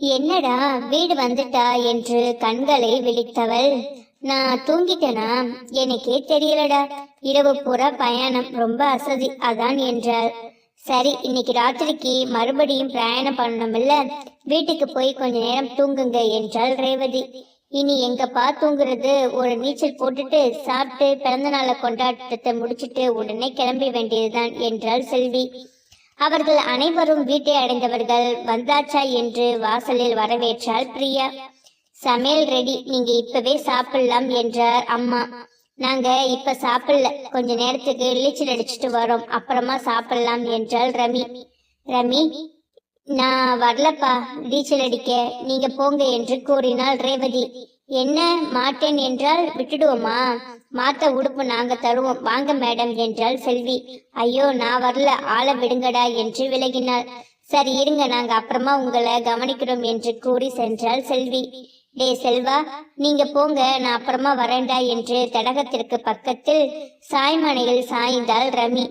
என்னடா வீடு வந்துட்டா என்று கண்களை விழித்தவள். நான் தூங்கிட்டேனா? எனக்கே தெரியலடா. இரவு பூரா பயணம் ரொம்ப அசதி அதான் என்றாள். சரி இன்னைக்கு ராத்திரிக்கு மறுபடியும் பிரயாணம் பண்ணணும்ல. வீட்டுக்கு போய் கொஞ்ச நேரம் தூங்குங்க என்றாள் ரேவதி. இனி எங்கப்பா தூங்குறது? ஒரு நீச்சல் போட்டுட்டு சாப்பிட்டு பிறந்த நாளை கொண்டாட்டத்தை முடிச்சிட்டு உடனே கிளம்ப வேண்டியதுதான் என்றாள் செல்வி. அவர்கள் அனைவரும் வீட்டை அடைந்தவர்கள். வந்தாச்சா என்று வாசலில் வரவேற்றாள் பிரியா. சமையல் ரெடி நீங்க இப்பவே சாப்பிடலாம் என்றார் அம்மா. நாங்க இப்ப சாப்பிடல. கொஞ்ச நேரத்துக்கு இளிச்சல் அடிச்சிட்டு வரோம். அப்புறமா சாப்பிடலாம் என்றாள் ரமி. ரமி நான் வரலப்பா. நீச்சல் அடிக்க. நீங்க போங்க என்று கூறினாள் ரேவதி. என்ன மாட்டேன் என்றால் விட்டுடுவோமா? மாத்த உடுப்பு நாங்க தருவோம். வாங்க மேடம் என்றாள் செல்வி. ஐயோ நான் வரல. ஆள விடுங்கடா என்று விலகினாள். சரி இருங்க. நாங்க அப்புறமா உங்களை கவனிக்கிறோம் என்று கூறி சென்றாள் செல்வி. டே செல்வா நீங்க போங்க. நான் அப்புறமா வரேன்டா என்று தடகத்திற்கு பக்கத்தில் சாய்மனையில் சாய்ந்தாள் ரமி.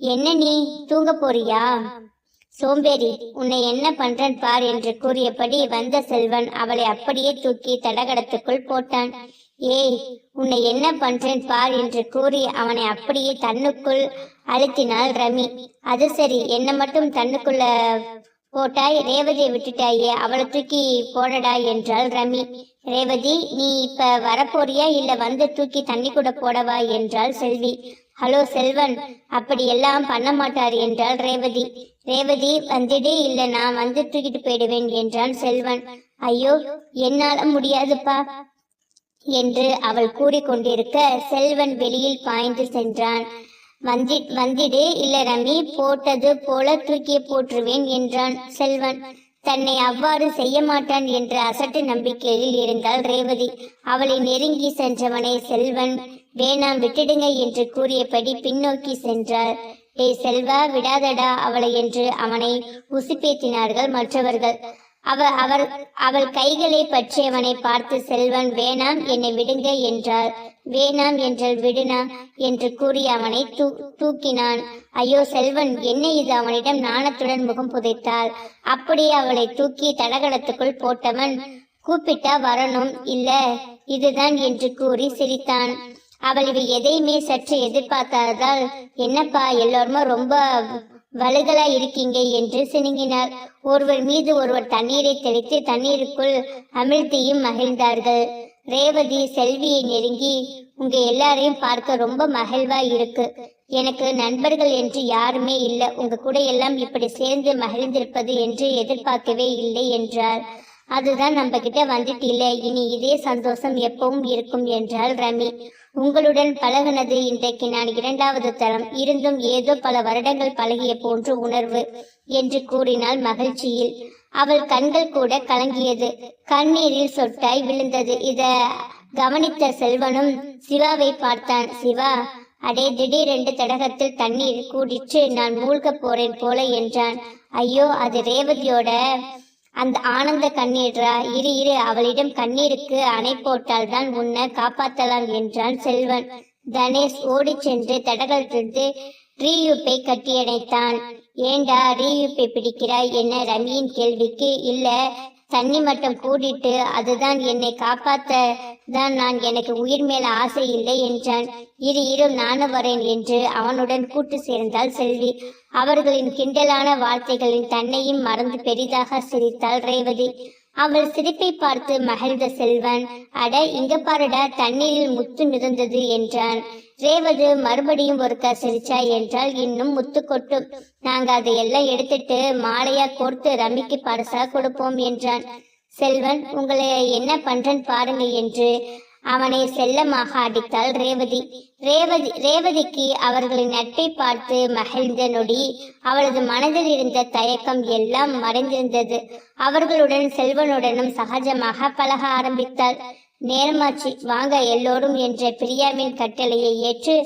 என்ன நீ? தூங்க போறியா? சோம்பேறி உன்னை என்ன பண்றேன் பார் என்று கூறியபடி வந்த செல்வன் அவளை அப்படியே தூக்கி தடகடத்துக்குள் போட்டான். ஏய் உன்னை என்ன பண்றேன் பார் என்று கூறி அவனை அப்படியே தன்னுக்குள் அழுத்தினாள் ரமி. அது சரி என்ன மட்டும் தன்னுக்குள்ள போட்டாய் ரேவதியை விட்டுட்டாயே அவளை தூக்கி போடடா என்றாள் ரமி. ரேவதி நீ இப்ப வரப்போறியா இல்ல வந்து தூக்கி தண்ணி கூட போடவா என்றாள் செல்வி. ஹலோ செல்வன் அப்படி எல்லாம் பண்ண மாட்டார் என்றாள் ரேவதி. ரேவதி வந்துடு இல்லை நான் வந்து தூக்கிட்டு போயிடுவேன் என்றான் செல்வன். ஐயோ என்னால முடியாதுப்பா என்று அவள் கூறிக்கொண்டிருக்க செல்வன் வெளியில் பாய்ந்து சென்றான். வந்தி வந்திடு இல்ல ரமி போட்டது போல தூக்கி போற்றுவேன் என்றான் செல்வன். தன்னை அவ்வாறு செய்ய மாட்டான் என்ற அசட்டு நம்பிக்கையில் இருந்தாள் ரேவதி. அவளை நெருங்கி சென்றவனை செல்வன் வேணாம் விட்டுடுங்க என்று கூறியபடி பின்னோக்கி சென்றாள். டே செல்வா விடாதடா அவளை என்று அவனை உசுப்பேத்தினார்கள் மற்றவர்கள். அவ அவர் அவள் கைகளை பற்றியவனை பார்த்து செல்வன் வேணாம் என்னை விடுங்க என்றாள். வேணாம் என்றால் விடுனா என்று கூறி அவனை தூ தூக்கினான். ஐயோ செல்வன் என்ன இது? அவனிடம் நாணத்துடன் முகம் புதைத்தாள். அப்படியே அவளை தூக்கி தடகளத்துக்குள் போட்டவன் கூப்பிட்டா வரணும். இல்ல இதுதான் என்று கூறி சிரித்தான். அவள் இவை எதையுமே சற்று எதிர்பார்த்தாதால் என்னப்பா எல்லோருமே ரொம்ப வலுகளா இருக்கீங்க என்று சினுங்கினார். ஒருவர் மீது ஒருவர் தண்ணீரை தெளித்து தண்ணீருக்குள் அமிழ்த்தியும் மகிழ்ந்தார்கள். ரேவதி செல்வியை நெருங்கி உங்க எல்லாரையும் பார்க்க ரொம்ப மகிழ்வா இருக்கு. எனக்கு நண்பர்கள் என்று யாருமே இல்லை. உங்க கூட எல்லாம் இப்படி சேர்ந்து மகிழ்ந்திருப்பது என்று எதிர்பார்க்கவே இல்லை என்றார். அதுதான் நம்ம கிட்ட வந்துட்டு இல்லை இனி இதே சந்தோஷம் எப்பவும் இருக்கும் என்றாள் ரமி. உங்களுடன் பழகினது இன்றைக்கு நான் இரண்டாவது தரம். இருந்தும் ஏதோ பல வருடங்கள் பழகிய போன்று உணர்வு என்று கூறினாள் மகிழ்ச்சியில். அவள் கண்கள் கூட கலங்கியது. கண்ணீரில் சொட்டாய் விழுந்தது. இத கவனித்த செல்வனும் சிவாவை பார்த்தான். சிவா அடே திடீரென்று தடகத்தில் தண்ணீர் கூடிற்று நான் மூழ்க போறேன் போல என்றான். ஐயோ அது ரேவதியோட அந்த ஆனந்த கண்ணீரா? இரு இரு அவளிடம் கண்ணீருக்கு அணை போட்டால் தான் உன்னை காப்பாத்தலாம் என்றான் செல்வன். தனேஷ் ஓடி சென்று தடகளத்திலிருந்து ரீயூப்பை கட்டியடைத்தான் ஏண்டா ரீயூப்பை பிடிக்கிறாய்? என்ன ரமியின் கேள்விக்கு? இல்ல தண்ணி மட்டம் கூடிட்டு அதுதான் என்னை காப்பாத்த தான் நான் எனக்கு உயிர் மேல ஆசை இல்லை என்றான். இரு இரு நானும் வரேன் என்று அவனுடன் கூட்டு சேர்ந்தாள் செல்வி. அவர்களின் கிண்டலான வார்த்தைகளில் தன்னையும் மறந்து பெரிதாக சிரித்தாள் ரேவதி. அவள் சிரிப்பை பார்த்து மகிழ்ந்த செல்வன் அட இங்க பாருடா தண்ணீரில் முத்து மிதந்தது என்றான். ரேவது மறுபடியும் ஒருக்கா சிரிச்சா? என்றால் இன்னும் முத்து கொட்டும். நாங்க அதையெல்லாம் எடுத்துட்டு மாலையா கோர்த்து ரம்மிக்கு பரிசா கொடுப்போம் என்றான். செல்வன் உங்களை என்ன பண்றேன் பாருங்க என்று அவனை செல்லமாக அடித்தாள் ரேவதி. ரேவதி ரேவதிக்கு அவர்களின் நட்பை பார்த்து மகிழ்ந்த நொடி அவளது மனதில் இருந்த தயக்கம் எல்லாம் மறைந்திருந்தது. அவர்களுடன் செல்வனுடனும் சகஜமாக பழக ஆரம்பித்தாள். நேரமாச்சு வாங்க எல்லோரும் என்ற பிரியாவின் கட்டளையை ஏற்று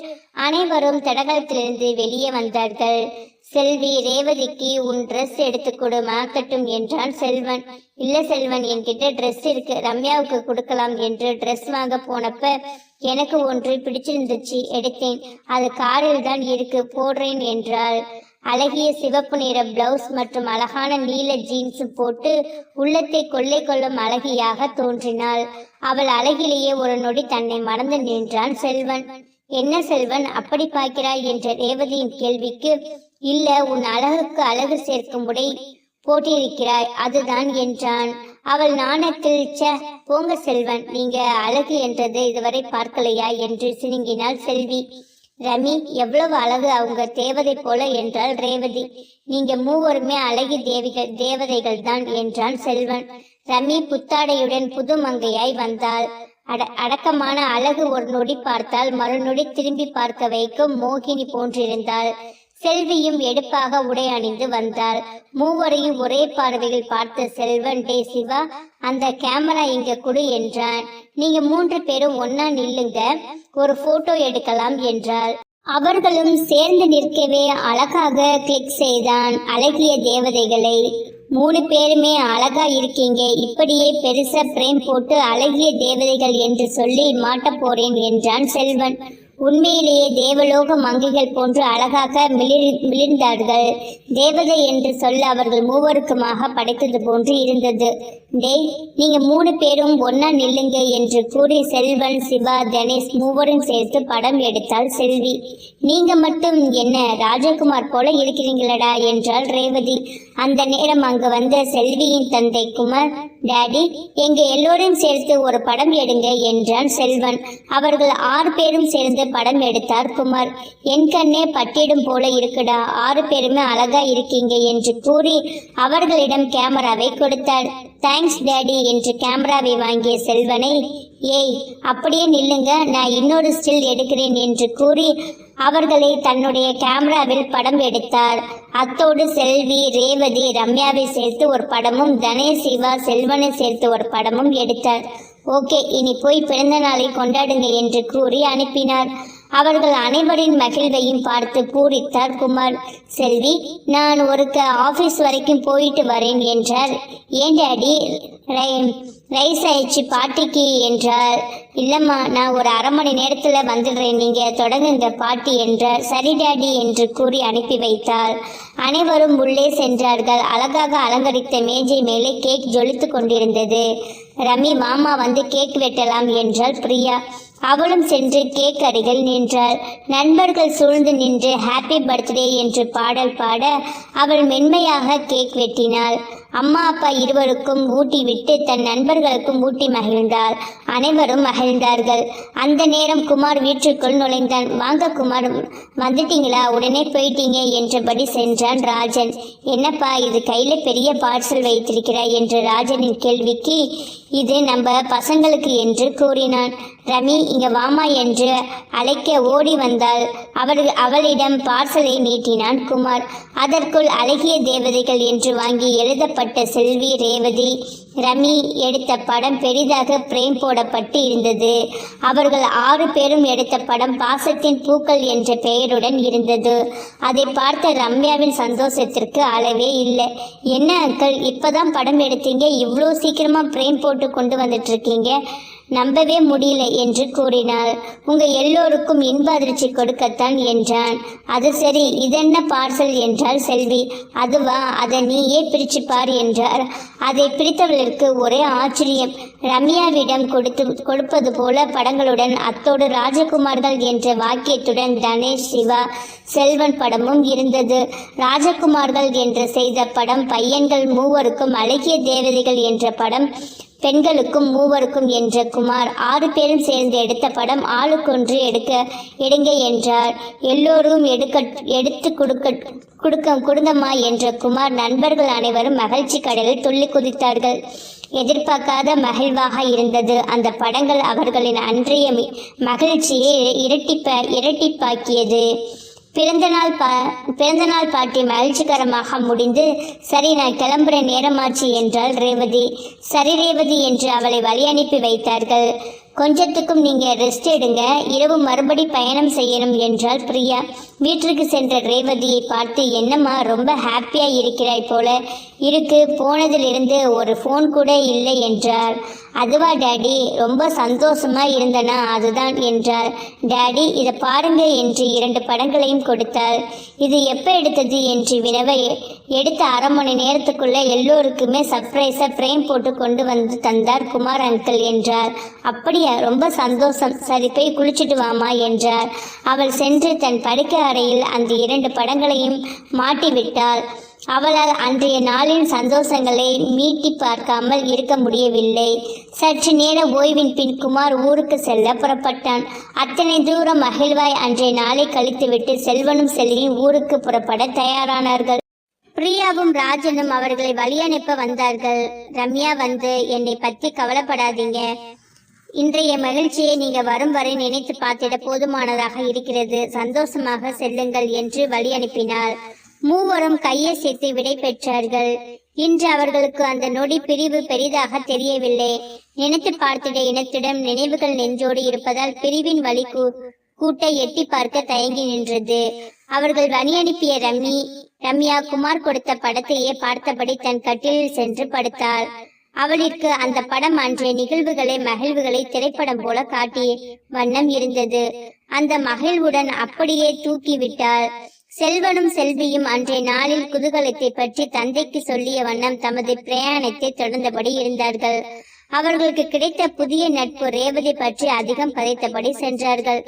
அனைவரும் தடகளத்திலிருந்து வெளியே வந்தார்கள். செல்வி ரேவதிக்கு உன் ட்ரெஸ் எடுத்து கொடு மாக்கட்டும் என்றான் செல்வன். இல்ல செல்வன் என்கிட்ட ட்ரெஸ் இருக்கு. ரம்யாவுக்கு கொடுக்கலாம் என்று ட்ரெஸ் வாங்க போனப்ப எனக்கு ஒன்று பிடிச்சிருந்துச்சு எடுத்தேன். அது காரில் தான் இருக்கு போடுறேன் என்றாள். அழகிய சிவப்பு நிற பிளவுஸ் மற்றும் அழகான நீல ஜீன்ஸ் போட்டு உள்ளத்தை கொள்ளை கொள்ளும் அழகியாக தோன்றினாள். அவள் அழகிலேயே ஒரு நொடி தன்னை மறந்து நின்றான் செல்வன். என்ன செல்வன் அப்படி பார்க்கிறாய் என்ற ரேவதியின் கேள்விக்கு இல்ல உன் அழகுக்கு அழகு சேர்க்கும் உடை போட்டிருக்கிறாய் அதுதான் என்றான். அவள் நாணத்தில் போங்க செல்வன் நீங்க அழகு என்றது இதுவரை பார்க்கலையா? என்று சினுங்கினாள் செல்வி. ரமி எவ்வளவு அழகு அவங்க தேவதை போல என்றாள் ரேவதி. நீங்க மூவருமே அழகி தேவிகள் தேவதைகள் தான் என்றான் செல்வன். ரமி புத்தாடையுடன் புது மங்கையாய் வந்தாள். அட அடக்கமான அழகு ஒரு நொடி பார்த்தால் மறுநொடி திரும்பி பார்க்க வைக்கும் மோகினி போன்றிருந்தாள். செல்வியும் எடுப்பாக உடை அணிந்து வந்தாள். மூவரையும் ஒரே பார்வையில் பார்த்த செல்வன் டே சிவா அந்த கேமரா இங்க குடு என்றான். நீங்க மூன்று பேரும் ஒன்னா நில்லுங்க ஒரு போட்டோ எடுக்கலாம் என்றாள். அவர்களும் சேர்ந்து நிற்கவே அழகாக கிளிக் செய்தான் அழகிய தேவதைகளை. மூணு பேருமே அழகா இருக்கீங்க. இப்படியே பெருசா பிரேம் போட்டு அழகிய தேவதைகள் என்று சொல்லி மாட்டப் போறேன் என்றான் செல்வன். உண்மையிலேயே தேவலோக மங்கைகள் போன்று அழகாக மிளிர் மிளிர்ந்தார்கள். தேவதை என்று சொல்ல அவர்கள் மூவருக்குமாக படைத்தது போன்று இருந்தது. டேய் நீங்க மூணு பேரும் ஒன்னா நில்லுங்க என்று கூறி செல்வன் சிவா தனேஷ் மூவரும் சேர்த்து படம் எடுத்தாள் செல்வி. நீங்க மட்டும் என்ன ராஜகுமார் போல இருக்கிறீங்களடா என்றாள் ரேவதி. அந்த நேரம் அங்கு வந்த செல்வியின் தந்தை குமார் டாடி எங்க எல்லோரும் சேர்த்து ஒரு படம் எடுங்க என்றான் செல்வன். அவர்கள் ஆறு பேரும் சேர்ந்து படம் எடுத்தார் குமார். என் கண்ணே பட்டிடும் போல இருக்குடா ஆறு பேருமே அழகா இருக்கீங்க என்று கூறி அவர்களிடம் கேமராவை கொடுத்தார். தேங்க்ஸ் டேடி என்று கேமராவை வாங்கிய செல்வனை ஏய் அப்படியே நில்லுங்க நான் இன்னொரு ஸ்டில் எடுக்கிறேன் என்று கூறி அவர்களை தன்னுடைய கேமராவில் படம் எடுத்தார். அத்தோடு செல்வி ரேவதி ரம்யாவை சேர்த்து ஒரு படமும் தனேஷ் சிவா செல்வனை சேர்த்து ஒரு படமும் எடுத்தார். ஓகே இனி போய் பிறந்த நாளை கொண்டாடுங்க என்று கூறி அனுப்பினார். அவர்கள் அனைவரின் மகிழ்வையும் பார்த்து பூரித்தார் குமார் செல்வி நான் ஒருக்க ஆபீஸ் வரைக்கும் போயிட்டு வரேன் என்றார். ஏன் டாடி? ரை- ரைஸ் ஆயிடுச்சு பாட்டிக்கு என்றார். இல்லம்மா நான் ஒரு அரை மணி நேரத்துல வந்துடுறேன் நீங்க தொடங்குங்க பாட்டி என்றார். சரி டாடி என்று கூறி அனுப்பி வைத்தார். அனைவரும் உள்ளே சென்றார்கள். அழகாக அலங்கரித்த மேஜை மேலே கேக் ஜொலித்து கொண்டிருந்தது. ரமி மாமா வந்து கேக் வெட்டலாம் என்றால் பிரியா. அவளும் சென்று கேக் அருகில் நின்றாள். நண்பர்கள் சூழ்ந்து நின்று ஹாப்பி பர்த்டே என்று பாடல் பாட அவள் மென்மையாக கேக் வெட்டினாள். அம்மா அப்பா இருவருக்கும் ஊட்டி விட்டு தன் நண்பர்களுக்கும் ஊட்டி மகிழ்ந்தாள். அனைவரும் மகிழ்ந்தார்கள். அந்த நேரம் குமார் வீட்டிற்குள் நுழைந்தான். வாங்க குமார் வந்துட்டீங்களா? உடனே போயிட்டீங்க என்றபடி சென்றான் ராஜன். என்னப்பா இது கையில பெரிய பார்சல் வைத்திருக்கிறாய்? என்று ராஜனின் கேள்விக்கு இது நம்ம பசங்களுக்கு என்று கூறினான். ரமி இங்க வாமா என்று அழைக்க ஓடி வந்தாள். அவள் அவளிடம் பார்சலை நீட்டினான் குமார். அதற்குள் அழகிய தேவதைகள் என்று வாங்கி எழுதப்பட்ட செல்வி ரேவதி ரமி எடுத்த படம் பெரிதாக பிரேம் போடப்பட்டு இருந்தது. அவர்கள் ஆறு பேரும் எடுத்த படம் பாசத்தின் பூக்கள் என்ற பெயருடன் இருந்தது. அதை பார்த்த ரம்யாவின் சந்தோஷத்திற்கு அளவே இல்லை. என்ன அங்கிள் இப்பதான் படம் எடுத்தீங்க இவ்வளோ சீக்கிரமா பிரேம் போட்டு கொண்டு வந்துட்டு இருக்கீங்க? நம்பவே முடியல என்று கூறினாள். உங்க எல்லோருக்கும் இன்ப அதிர்ச்சி கொடுக்கத்தான் என்றான். அது சரி இதென்ன பார்சல்? என்றால் செல்வி. அதுவா அதை நீயே பிரிச்சு பார் என்றார். அதை பிரித்தவர்களுக்கு ஒரே ஆச்சரியம். ரம்யாவிடம் கொடுத்து கொடுப்பது போல படங்களுடன் அத்தோடு ராஜகுமார்கள் என்ற வாக்கியத்துடன் தனேஷ் சிவா செல்வன் படமும் இருந்தது. ராஜகுமார்கள் என்று செய்த படம் பையன்கள் மூவருக்கும் அழகிய தேவதைகள் என்ற படம் பெண்களுக்கும் மூவருக்கும் என்ற குமார் ஆறு பேரும் சேர்ந்து எடுத்த படம் ஆளுக்கொன்று எடுக்க எடுங்க என்றார். எல்லோரும் எடுக்க எடுத்து கொடுக்க கொடுக்க கொடுங்கம்மா என்ற குமார் நண்பர்கள் அனைவரும் மகிழ்ச்சி கடலில் துள்ளி குதித்தார்கள். எதிர்பார்க்காத மகிழ்வாக இருந்தது. அந்த படங்கள் அவர்களின் அன்றைய மகிழ்ச்சியை இரட்டிப்ப இரட்டிப்பாக்கியது. பிறந்தநாள் பா பிறந்தநாள் பாட்டி மகிழ்ச்சிகரமாக முடிந்து சரி நான் கிளம்புற நேரமாச்சு என்றாள் ரேவதி. சரி ரேவதி என்று அவளை வழி அனுப்பி வைத்தார்கள். கொஞ்சத்துக்கும் நீங்கள் ரெஸ்ட் எடுங்க. இரவு மறுபடி பயணம் செய்யணும் என்றாள் பிரியா. வீட்டிற்கு சென்ற ரேவதியை பார்த்து என்னம்மா ரொம்ப ஹாப்பியாக இருக்கிறாய் போல. இருக்கு போனதிலிருந்து ஒரு ஃபோன் கூட இல்லை என்றார் அதுவா டேடி ரொம்ப சந்தோஷமா இருந்தனா அதுதான் என்றார் டேடி இதை பாருங்க என்று இரண்டு படங்களையும் கொடுத்தார் இது எப்போ எடுத்தது? என்று வினவை எடுத்த அரை மணி நேரத்துக்குள்ள எல்லோருக்குமே சர்ப்ரைஸை ஃப்ரேம் போட்டு கொண்டு வந்து தந்தார் குமார் அங்கிள் என்றார். அப்படியா ரொம்ப சந்தோஷம். சரி போய் குளிச்சுட்டு வாமா என்றார். அவள் சென்று தன் படுக்கை அறையில் அந்த இரண்டு படங்களையும் மாட்டிவிட்டாள். அவளால் அன்றைய நாளின் சந்தோஷங்களை மீட்டி பார்க்காமல் இருக்க முடியவில்லை. சற்று நேர ஓய்வின் பின் குமார் ஊருக்கு செல்ல புறப்பட்டான். அத்தனை தூரம் மகிழ்வாய் அன்றைய நாளை கழித்துவிட்டு செல்வனும் செல்வியும் ஊருக்கு புறப்பட தயாரானார்கள். பிரியாவும் ராஜனும் அவர்களை வழியனுப்ப வந்தார்கள். ரம்யா வந்து என்னை பத்தி கவலைப்படாதீங்க. இன்றைய மகிழ்ச்சியை நீங்க வரும் வரை நினைத்து பார்த்திட போதுமானதாக இருக்கிறது. சந்தோஷமாக செல்லுங்கள் என்று வழி அனுப்பினார். மூவரும் கையை சேர்த்து விடை பெற்றார்கள். இன்று அவர்களுக்கு அந்த நொடி பிரிவு பெரிதாக தெரியவில்லை. நினைத்து பார்த்திட இனத்திடம் நினைவுகள் நெஞ்சோடு இருப்பதால் பிரிவின் வழி கூ- கூட்டை எட்டி பார்க்க தயங்கி நின்றது. அவர்கள் வழி அனுப்பிய ரம்மி ரம்யா குமார் கொடுத்த படத்தையே பார்த்தபடி தன் கட்டிலில் சென்று படுத்தாள் அவளிற்கு அந்த படம் அன்றைய நிகழ்வுகளை மகிழ்வுகளை திரைப்படம் போல காட்டிய வண்ணம் இருந்தது. அந்த மகிழ்வுடன் அப்படியே தூக்கிவிட்டாள். செல்வனும் செல்வியும் அன்றைய நாளில் குதூகலத்தை பற்றி தந்தைக்கு சொல்லிய வண்ணம் தமது பிரயாணத்தை தொடர்ந்தபடி இருந்தார்கள். அவர்களுக்கு கிடைத்த புதிய நட்பு ரேவதி பற்றி அதிகம் கதைத்தபடி சென்றார்கள்.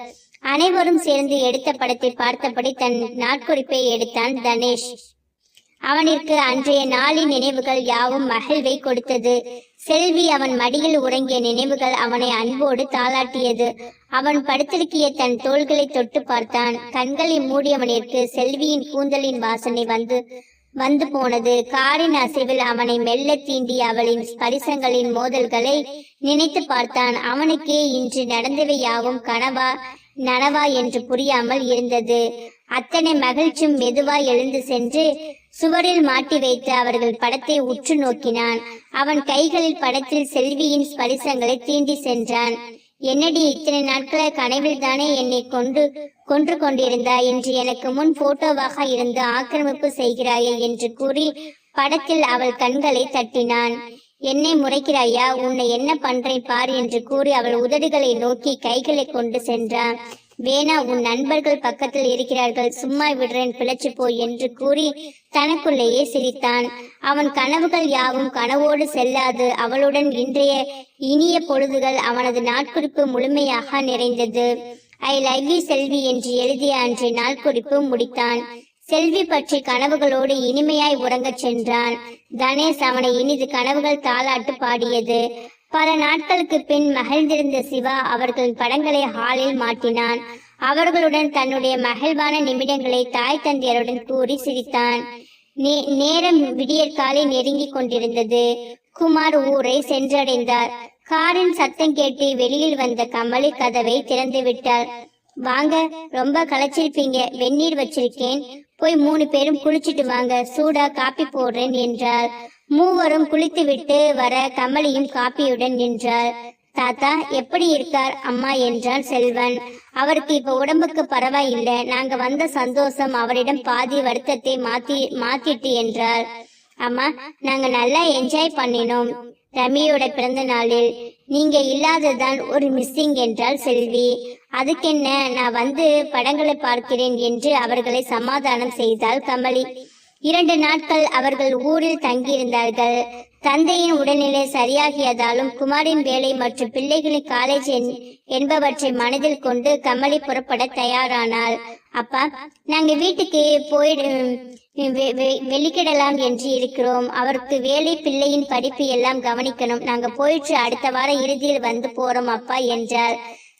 அனைவரும் சேர்ந்து எடுத்த படத்தை பார்த்தபடி தன் நாட்குறிப்பை எடுத்தான் தனேஷ். அவனிற்கு அன்றைய நாளின் நினைவுகள் யாவும் மகிழ்வை கொடுத்தது. செல்வி அவன் மடியில் உறங்கிய நினைவுகள் அவனை அன்போடு தாளாட்டியது. அவன் படுத்திருக்கிய தன் தோள்களை தொட்டு பார்த்தான். கண்களை மூடியவனிற்கு செல்வியின் கூந்தலின் வாசனை வந்து வந்து போனது. காரின் அசைவில் அவனை மெல்ல தீண்டி அவளின் ஸ்பரிசங்களின் மோதல்களை நினைத்து பார்த்தான். அவனுக்கே இன்று நடந்தவை யாவும் கனவா நனவா என்று புரியாமல் இருந்தது. அத்தனை மகிழ்ச்சியும் மெதுவாய் எழுந்து சென்று சுவரில் மாட்டி வைத்து அவர்கள் படத்தை உற்று நோக்கினான். அவன் கைகளில் படத்தில் செல்வியின் ஸ்பரிசங்களை தீண்டி சென்றான். என்னடி இத்தனை நாட்கள கனவில் தானே என்னை கொண்டு கொன்று கொண்டிருந்தாய்? என்று எனக்கு முன் போட்டோவாக இருந்து ஆக்கிரமிப்பு செய்கிறாயே என்று கூறி படத்தில் அவள் கண்களை தட்டினான். என்னை முறைக்கிறாயா? உன்னை என்ன பண்றேன் பார் என்று கூறி அவள் உதடுகளை நோக்கி கைகளை கொண்டு சென்றான். வேணா உன் நண்பர்கள் பக்கத்தில் இருக்கிறார்கள். சும்மா விடுறேன் பிழைச்சு போய் என்று கூறி தனக்குள்ளேயே சிரித்தான். அவன் கனவுகள் யாவும் கனவோடு செல்லாது. அவளுடன் இன்றைய இனிய பொழுதுகள் அவனது நாட்குறிப்பு முழுமையாக நிறைந்தது. ஐ லவ் யூ செல்வி என்று எழுதிய அன்றைய நாட்குறிப்பு முடித்தான். செல்வி பற்றி கனவுகளோடு இனிமையாய் உறங்கச் சென்றான். தனேஷ் அவனை இனிது கனவுகள் தாளாட்டு பாடியது. பல நாட்களுக்கு பின் மகிழ்ந்திருந்த சிவா அவர்களின் படங்களை ஹாலில் மாட்டினான் அவர்களுடன் தன்னுடைய மகிழ்வான நிமிடங்களை தாய் தந்தையருடன் கூறி சிரித்தான். நே- நேரம் விடியற்காலை நெருங்கி கொண்டிருந்தது. குமார் ஊரை சென்றடைந்தார். காரின் சத்தம் கேட்டு வெளியில் வந்த கமலி கதவை திறந்து விட்டார். வாங்க ரொம்ப களைச்சிருப்பீங்க. வெந்நீர் வச்சிருக்கேன். போய் மூணு பேரும் குளிச்சிட்டு வாங்க. சூடா காப்பி போடுறேன் என்றார். மூவரும் குளித்துவிட்டு வர கமலியும் காப்பியுடன் நின்றாள். தாத்தா எப்படி இருக்கார் அம்மா? என்றான் செல்வன். அவருக்கு இப்ப உடம்புக்கு பரவாயில்லை. நாங்க வந்த சந்தோஷம் அவரிடம் பாதி வருத்தத்தை மாத்தி மாத்திட்டு என்றார் அம்மா நாங்க நல்லா என்ஜாய் பண்ணினோம். ரமியோட பிறந்த நாளில் நீங்க இல்லாததான் ஒரு மிஸ்ஸிங் என்றால் செல்வி. அதுக்கென்ன? நான் வந்து படங்களை பார்க்கிறேன் என்று அவர்களை சமாதானம் செய்தாள் கமலி. இரண்டு நாட்கள் அவர்கள் ஊரில் தங்கியிருந்தார்கள். தந்தையின் உடல்நிலை சரியாகியதாலும் குமாரின் வேலை மற்றும் பிள்ளைகளின் காலேஜ் என்பவற்றை மனதில் கொண்டு கமலி புறப்பட தயாரானாள். அப்பா நாங்க வீட்டுக்கு போயிடு வெ- வெ- வெளிக்கிடலாம் என்று இருக்கிறோம். அவருக்கு வேலை பிள்ளையின் படிப்பு எல்லாம் கவனிக்கணும். நாங்க போயிட்டு அடுத்த வார இறுதியில் வந்து போறோம் அப்பா என்றார்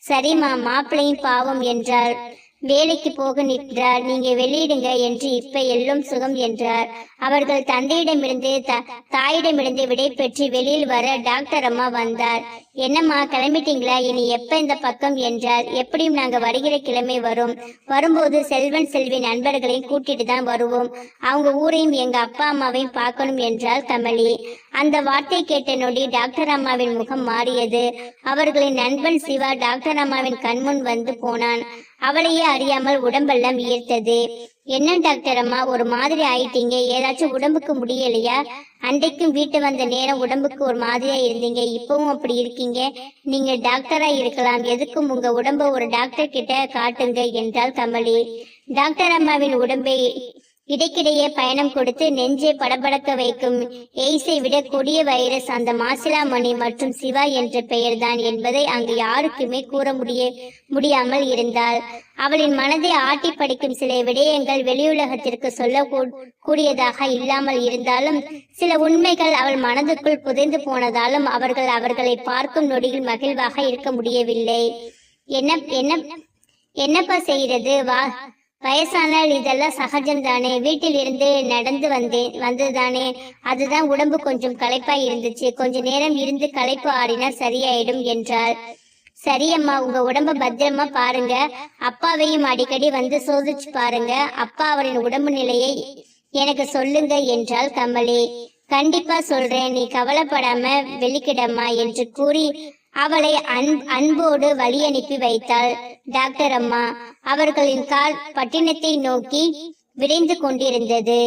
சரிம்மா மாப்பிள்ளையும் பாவம் என்றாள். வேலைக்கு போக நிற்கிறார் நீங்க வெளியிடுங்க என்று இப்ப எல்லும் சுகம் என்றார். அவர்கள் தந்தையிடமிருந்து தாயிடமிருந்து விடை பெற்று வெளியில் வர டாக்டர் அம்மா வந்தார். என்னம்மா கிளம்பிட்டீங்களா? இனி எப்ப இந்த பக்கம் என்றார். எப்படியும் நாங்க வருகிற கிழமை வரும். வரும்போது செல்வன் செல்வி நண்பர்களையும் கூட்டிட்டு தான் வருவோம். அவங்க ஊரையும் எங்க அப்பா அம்மாவையும் பார்க்கணும் என்றாள் கமலி. அந்த வார்த்தை கேட்ட நொடி டாக்டர் அம்மாவின் முகம் மாறியது. அவர்களின் நண்பன் சிவா டாக்டர் அம்மாவின் கண்முன் வந்து போனான். அவளையே அறியாமல் உடம்பெல்லாம் ஈர்த்தது என்ன டாக்டர் அம்மா ஒரு மாதிரி ஆயிட்டீங்க. ஏதாச்சும் உடம்புக்கு முடியலையா? அன்றைக்கும் வீட்டு வந்த நேரம் உடம்புக்கு ஒரு மாதிரியா இருந்தீங்க. இப்பவும் அப்படி இருக்கீங்க. நீங்க டாக்டரா இருக்கலாம். எதுக்கும் உங்க உடம்ப ஒரு டாக்டர் கிட்ட காட்டுங்க என்றாள் கமலி. டாக்டர் அம்மாவின் உடம்பை இடைக்கிடையே பயணம் கொடுத்து நெஞ்சை படபடக்க வைக்கும். எய்ஸை விட கொடிய வைரஸ் அந்த மாசிலாமணி மற்றும் சிவா என்ற பெயர்தான் என்பதை அங்கு யாருக்குமே கூற முடிய முடியாமல் இருந்தால் அவளின் மனதை ஆட்டி படிக்கும் சில விடயங்கள் வெளியுலகத்திற்கு சொல்ல கூ- கூடியதாக இல்லாமல் இருந்தாலும் சில உண்மைகள் அவள் மனதுக்குள் புதைந்து போனதாலும் அவர்கள் அவர்களை பார்க்கும் நொடியில் மகிழ்வாக இருக்க முடியவில்லை. என்ன என்ன என்னப்பா செய்யறது வா வயசானால் இதெல்லாம் சகஜம் தானே வீட்டில் இருந்து நடந்து வந்தேன் வந்ததுதானே? அதுதான் உடம்பு கொஞ்சம் களைப்பாய் இருந்துச்சு. கொஞ்ச நேரம் இருந்து களைப்பு ஆடினா சரியாயிடும் என்றாள். சரியம்மா உங்க உடம்ப பத்திரமா பாருங்க. அப்பாவையும் அடிக்கடி வந்து சோதிச்சு பாருங்க. அப்பா அவரின் உடம்பு நிலையை எனக்கு சொல்லுங்க என்றாள் கமலி. கண்டிப்பா சொல்றேன். நீ கவலைப்படாம வெளிக்கிடம்மா என்று கூறி அவளை அன்போடு வழி அனுப்பி வைத்தாள். டாக்டர் அம்மா அவர்களின் கால் பட்டினத்தை நோக்கி விரைந்து கொண்டிருந்தது.